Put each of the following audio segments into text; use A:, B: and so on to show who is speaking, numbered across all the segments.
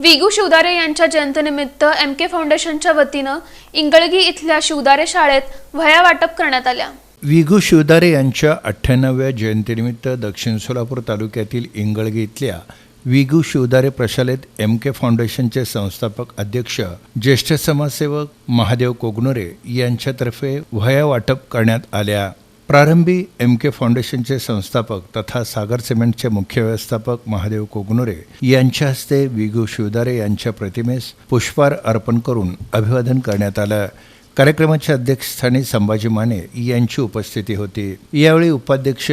A: विगू शिवदारे यांच्या जयंतीनिमित्त एम के फाउंडेशनच्या वतीनं इंगळगी इथल्या शिवदारे शाळेत वह्या वाटप करण्यात आल्या.
B: विगू शिवदारे यांच्या अठ्ठ्याण्णव्या जयंतीनिमित्त दक्षिण सोलापूर तालुक्यातील इंगळगी इथल्या विगू शिवदारे प्रशालेत एम के फाउंडेशनचे संस्थापक अध्यक्ष ज्येष्ठ समाजसेवक महादेव कोगनोरे यांच्यातर्फे वह्या वाटप करण्यात आल्या. प्रारंभी एम के फाउंडेशनचे संस्थापक तथा सागर सिमेंटचे मुख्य व्यवस्थापक महादेव कोगनुरे यांच्या हस्ते विगू शिवदारे यांच्या प्रतिमेस पुष्पार अर्पण करून अभिवादन करण्यात आलं. कार्यक्रमाच्या अध्यक्षस्थानी संभाजी माने यांची उपस्थिती होती. यावेळी उपाध्यक्ष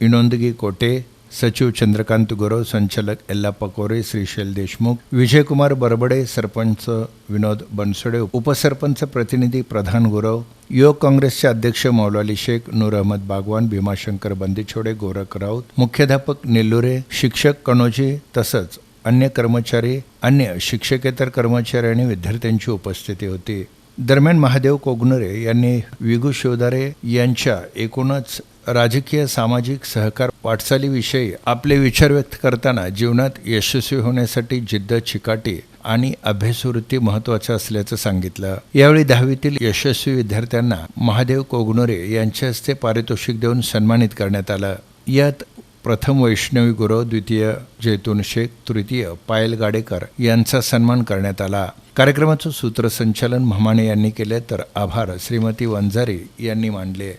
B: इनोंदगी कोटे सचिव चंद्रकांत गुरव संचालक एल्लाप्पा कोरे श्रीशैल देशमुख विजयकुमार बरबडे सरपंच विनोद बनसोडे उपसरपंच प्रतिनिधी प्रधान गुरव युवक काँग्रेसचे अध्यक्ष मौलाली शेख नूर अहमद बागवान भीमाशंकर बंदिछोडे गोरख राऊत मुख्याध्यापक नेल्लुरे शिक्षक कणोजी तसंच अन्य कर्मचारी अन्य शिक्षकेतर कर्मचारी आणि विद्यार्थ्यांची उपस्थिती होती. दरम्यान महादेव कोगनरे यांनी विगू शिवदारे यांच्या एकूणच राजकीय सामाजिक सहकार वाटचालीविषयी आपले विचार व्यक्त करताना जीवनात यशस्वी होण्यासाठी जिद्द चिकाटी आणि अभ्यासवृत्ती महत्वाचं असल्याचं सांगितलं. यावेळी दहावीतील यशस्वी विद्यार्थ्यांना महादेव कोगनोरे यांच्या हस्ते पारितोषिक देऊन सन्मानित करण्यात आलं. यात प्रथम वैष्णवी गुरव द्वितीय जैतून शेख तृतीय पायल गाडेकर यांचा सन्मान करण्यात आला. कार्यक्रमाचं सूत्रसंचालन म्हमाणे यांनी केले तर आभार श्रीमती वंजारी यांनी मांडले